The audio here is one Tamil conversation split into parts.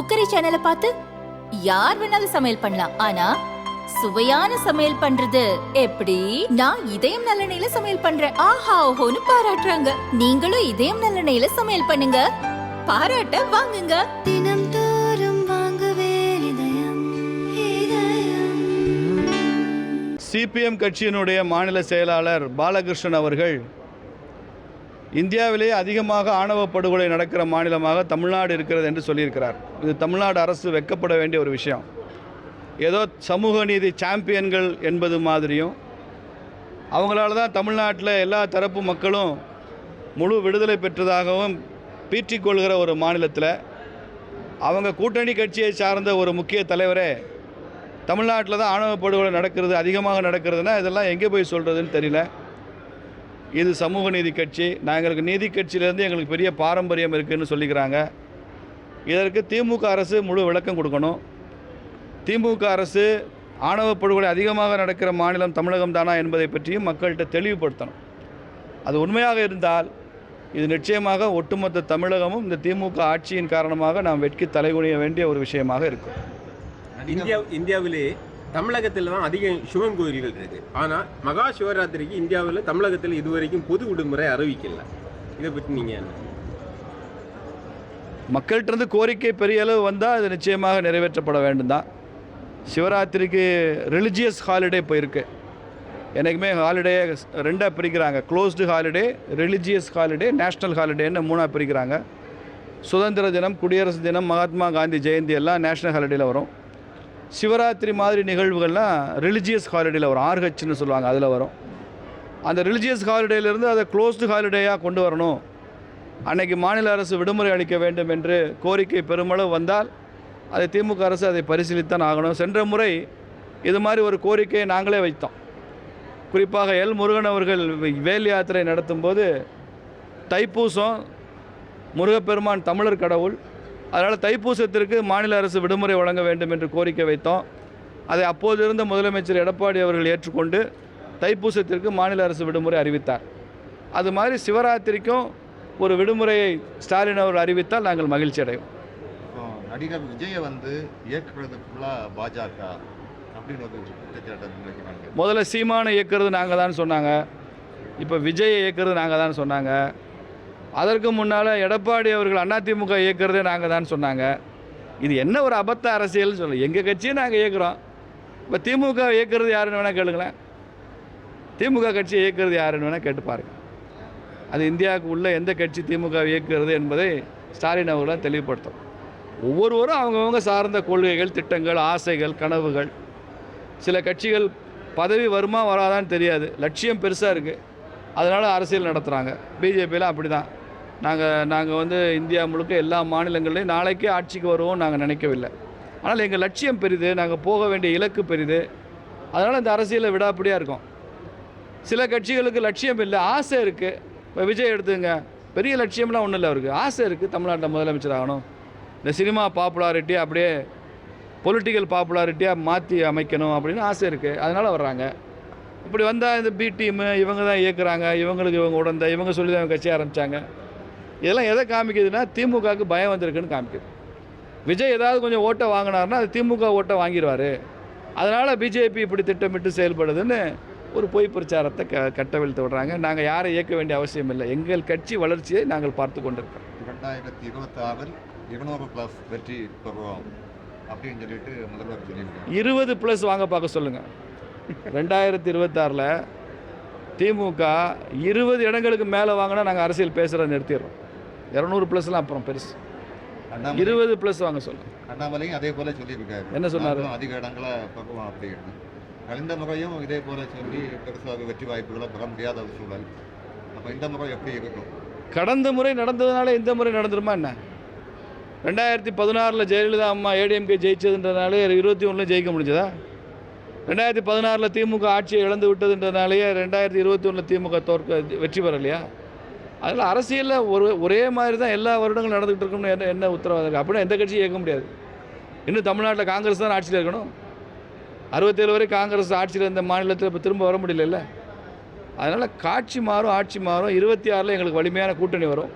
குக்கரி சேனலை பார்த்து யார் வேணாலும் சமையல் பண்ணலாம். ஆனா சுவையான சமையல் பண்றது எப்படி? நான் இதயம் நல்லெண்ணெயில சமையல் பண்றேன். ஆஹா ஓஹோன்னு பாராட்டுறாங்க. நீங்களும் இதயம் நல்லெண்ணெயில சமையல் பண்ணுங்க. பாராட்ட வாங்குங்க. தினம் தோறும் வாங்குவே இதயம். இதயம் சிபிஎம் கட்சியினுடைய மாநில செயலாளர் பாலகிருஷ்ணன் அவர்கள் இந்தியாவிலேயே அதிகமாக ஆணவ படுகொலை நடக்கிற மாநிலமாக தமிழ்நாடு இருக்கிறது என்று சொல்லியிருக்கிறார். இது தமிழ்நாடு அரசு வெக்கப்பட வேண்டிய ஒரு விஷயம். ஏதோ சமூக நீதி சாம்பியன்கள் என்பது மாதிரியும் அவங்களால தான் தமிழ்நாட்டில் எல்லா தரப்பு மக்களும் முழு விடுதலை பெற்றதாகவும் பீற்றிக்கொள்கிற ஒரு மாநிலத்தில் அவங்க கூட்டணி கட்சியை சார்ந்த ஒரு முக்கிய தலைவரே தமிழ்நாட்டில் தான் ஆணவ படுகொலை நடக்கிறது அதிகமாக நடக்கிறதுனா இதெல்லாம் எங்கே போய் சொல்கிறதுன்னு தெரியல. இது சமூக நீதி கட்சி. நாங்களுக்கு நீதி கட்சியிலேருந்து எங்களுக்கு பெரிய பாரம்பரியம் இருக்குதுன்னு சொல்லிக்கிறாங்க. இதற்கு திமுக அரசு முழு விளக்கம் கொடுக்கணும். திமுக அரசு ஆணவ படுகொலை அதிகமாக நடக்கிற மாநிலம் தமிழகம் தானா என்பதை பற்றியும் மக்கள்கிட்ட தெளிவுபடுத்தணும். அது உண்மையாக இருந்தால் இது நிச்சயமாக ஒட்டுமொத்த தமிழகமும் இந்த திமுக ஆட்சியின் காரணமாக நாம் வெட்கி தலைகுனிய வேண்டிய ஒரு விஷயமாக இருக்கும். இந்தியா இந்தியாவிலே தமிழகத்தில் தான் அதிக சிவன் கோயில்கள் இருக்குது ஆனால் மகா சிவராத்திரிக்கு இந்தியாவில் தமிழகத்தில் இதுவரைக்கும் பொது விடுமுறை அறிவிக்கல. இதை பற்றி நீங்கள் என்ன? மக்கள்கிட்டருந்து கோரிக்கை பெரிய அளவு வந்தால் அது நிச்சயமாக நிறைவேற்றப்பட வேண்டும் தான் சிவராத்திரிக்கு ரிலிஜியஸ் ஹாலிடே போயிருக்கு. எனக்குமே ஹாலிடே ரெண்டாக பிரிக்கிறாங்க. Closed holiday religious holiday national ஹாலிடேன்னு மூணாக பிரிக்கிறாங்க. சுதந்திர தினம் குடியரசு தினம் மகாத்மா காந்தி ஜெயந்தி எல்லாம் நேஷ்னல் ஹாலிடேயில் வரும். சிவராத்திரி மாதிரி நிகழ்வுகள்லாம் ரிலிஜியஸ் ஹாலிடேயில் வரும். ஆர்ஹெச்னு சொல்லுவாங்க அதில் வரும். அந்த ரிலிஜியஸ் ஹாலிடேலேருந்து அதை க்ளோஸ்டு ஹாலிடேயாக கொண்டு வரணும். அன்னைக்கு மாநில அரசு விடுமுறை அளிக்க வேண்டும் என்று கோரிக்கை பெருமளவு வந்தால் அதை திமுக அரசு அதை பரிசீலித்தான் ஆகணும். சென்ற முறை இது மாதிரி ஒரு கோரிக்கையை நாங்களே வைத்தோம். குறிப்பாக எல் முருகன் அவர்கள் வேல் யாத்திரை நடத்தும்போது தைப்பூசம் முருகப்பெருமான் தமிழர் கடவுள் அதனால் தைப்பூசத்திற்கு மாநில அரசு விடுமுறை வழங்க வேண்டும் என்று கோரிக்கை வைத்தோம். அதை அப்போது இருந்த முதலமைச்சர் எடப்பாடி அவர்கள் ஏற்றுக்கொண்டு தைப்பூசத்திற்கு மாநில அரசு விடுமுறை அறிவித்தார். அது மாதிரி சிவராத்திரிக்கும் ஒரு விடுமுறையை ஸ்டாலின் அவர் அறிவித்தால் நாங்கள் மகிழ்ச்சி அடைவோம். நடிகர் விஜயை வந்து இயக்குறது ஃபுல்லாக பாஜக முதல்ல சீமானை இயக்கிறது நாங்கள் தான் சொன்னாங்க. இப்போ விஜயை இயக்கிறது நாங்கள் தான் சொன்னாங்க. அதற்கு முன்னால் எடப்பாடி அவர்கள் அதிமுக இயக்கிறதே நாங்கள் தான் சொன்னாங்க. இது என்ன ஒரு அபத்த அரசியல்னு சொல்ல. எங்கள் கட்சியை நாங்கள் இயக்குறோம். இப்போ திமுக இயக்கிறது யாருன்னு வேணால் கேளுங்களேன். திமுக கட்சியை இயக்கிறது யாருன்னு வேணால் கேட்டு பாருங்க. அது இந்தியாவுக்கு உள்ள எந்த கட்சி திமுக இயக்குகிறது என்பதை ஸ்டாலின் அவர்களால் தெளிவுபடுத்தும். ஒவ்வொருவரும் அவங்கவுங்க சார்ந்த கொள்கைகள் திட்டங்கள் ஆசைகள் கனவுகள். சில கட்சிகள் பதவி வருமா வராதான்னு தெரியாது. லட்சியம் பெருசாக இருக்குது அதனால் அரசியல் நடத்துகிறாங்க பிஜேபியில் அப்படி தான் நாங்கள் நாங்கள் வந்து இந்தியா முழுக்க எல்லா மாநிலங்கள்லையும் நாளைக்கே ஆட்சிக்கு வருவோம் நாங்கள் நினைக்கவில்லை. ஆனால் எங்கள் லட்சியம் பெரிது நாங்கள் போக வேண்டிய இலக்கு பெரிது. அதனால் இந்த அரசியலில் விடாப்படியாக இருக்கும். சில கட்சிகளுக்கு லட்சியம் இல்லை ஆசை இருக்குது இப்போ விஜய் எடுத்துங்க பெரிய லட்சியம்லாம் ஒன்றும் இல்லை அவருக்கு. ஆசை இருக்குது தமிழ்நாட்டில் முதலமைச்சர் ஆகணும் இந்த சினிமா பாப்புலாரிட்டி அப்படியே பொலிட்டிக்கல் பாப்புலாரிட்டியாக மாற்றி அமைக்கணும் அப்படின்னு ஆசை இருக்குது அதனால் வர்றாங்க. இப்படி வந்தால் இந்த பி டீமு இவங்க தான் இயக்குறாங்க. இவங்களுக்கு இவங்க உடந்த இவங்க சொல்லி தான் கட்சி ஆரம்பித்தாங்க இதெல்லாம் எதை காமிக்குதுன்னா திமுகவுக்கு பயம் வந்திருக்குன்னு காமிக்குது. விஜய் ஏதாவது கொஞ்சம் ஓட்டை வாங்கினாருன்னா அது திமுக ஓட்டை வாங்கிடுவார் அதனால் பிஜேபி இப்படி திட்டமிட்டு செயல்படுதுன்னு ஒரு பொய் பிரச்சாரத்தை க கட்டவிழ்த்து விடுறாங்க. நாங்கள் யாரை இயக்க வேண்டிய அவசியம் இல்லை. எங்கள் கட்சி வளர்ச்சியை நாங்கள் பார்த்து கொண்டிருக்கோம் ரெண்டாயிரத்தி இருபத்தாறில் இருநூறு ப்ளஸ் வெற்றி பெறுவோம் அப்படின்னு சொல்லிட்டு முதல்வர் இருபது ப்ளஸ் வாங்க பார்க்க சொல்லுங்கள் ரெண்டாயிரத்தி இருபத்தாறில் திமுக இருபது இடங்களுக்கு மேலே வாங்கினா நாங்கள் அரசியல் பேசுகிறத நிறுத்திடுறோம். இரநூறு ப்ளஸ்லாம் அப்புறம் பெருசு. இருபது ப்ளஸ் வாங்க சொல்லுங்கள் அண்ணாமலையும் அதே போல சொல்லியிருக்காரு. என்ன சொன்னாரு? அதிக இடங்களை பெறுவோம் அப்படின்னு கழிந்த முறையும் இதே போல சொல்லி பெருசாக வெற்றி வாய்ப்புகளை பெற முடியாத ஒரு சூழல். அப்போ இந்த முறை எப்படி இருக்கும்? கடந்த முறை நடந்ததுனால இந்த முறை நடந்துருமா என்ன? ரெண்டாயிரத்தி பதினாறில் ஜெயலலிதா அம்மா ஏடிஎம்கே ஜெயிச்சதுன்றதுனாலே இருபத்தி ஒன்றில் ஜெயிக்க முடிஞ்சதா? ரெண்டாயிரத்தி பதினாறில் திமுக ஆட்சியை இழந்து விட்டதுன்றதுனாலேயே ரெண்டாயிரத்தி இருபத்தி ஒன்றில் திமுக தோற்க வெற்றி பெறலையா? அதில் அரசியலில் ஒரு ஒரே மாதிரி தான் எல்லா வருடங்களும் நடந்துகிட்டு இருக்கும்னு என்ன என்ன உத்தரவாதம் இருக்குது அப்படின்னா எந்த கட்சியும் ஏற்க முடியாது. இன்னும் தமிழ்நாட்டில் காங்கிரஸ் தான் ஆட்சியில் இருக்கணும். அறுபத்தேழு வரை காங்கிரஸ் ஆட்சியில் இருந்த மாநிலத்தில் இப்போ திரும்ப வர முடியல அதனால் காட்சி மாறும் ஆட்சி மாறும். இருபத்தி ஆறில் எங்களுக்கு வலிமையான கூட்டணி வரும்.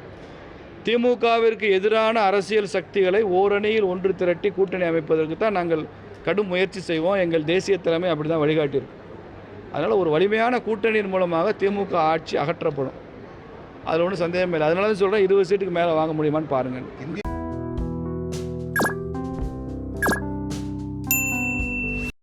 திமுகவிற்கு எதிரான அரசியல் சக்திகளை ஓரணியில் ஒன்று திரட்டி கூட்டணி அமைப்பதற்கு தான் நாங்கள் கடும் முயற்சி செய்வோம். எங்கள் தேசிய தலைமை அப்படி தான் வழிகாட்டியிருக்கும் அதனால் ஒரு வலிமையான கூட்டணியின் மூலமாக திமுக ஆட்சி அகற்றப்படும். அதில் ஒன்றும் சந்தேகமே இல்லை. அதனால தான் சொல்கிறேன் இருபது சீட்டுக்கு மேலே வாங்க முடியுமான்னு பாருங்கள்.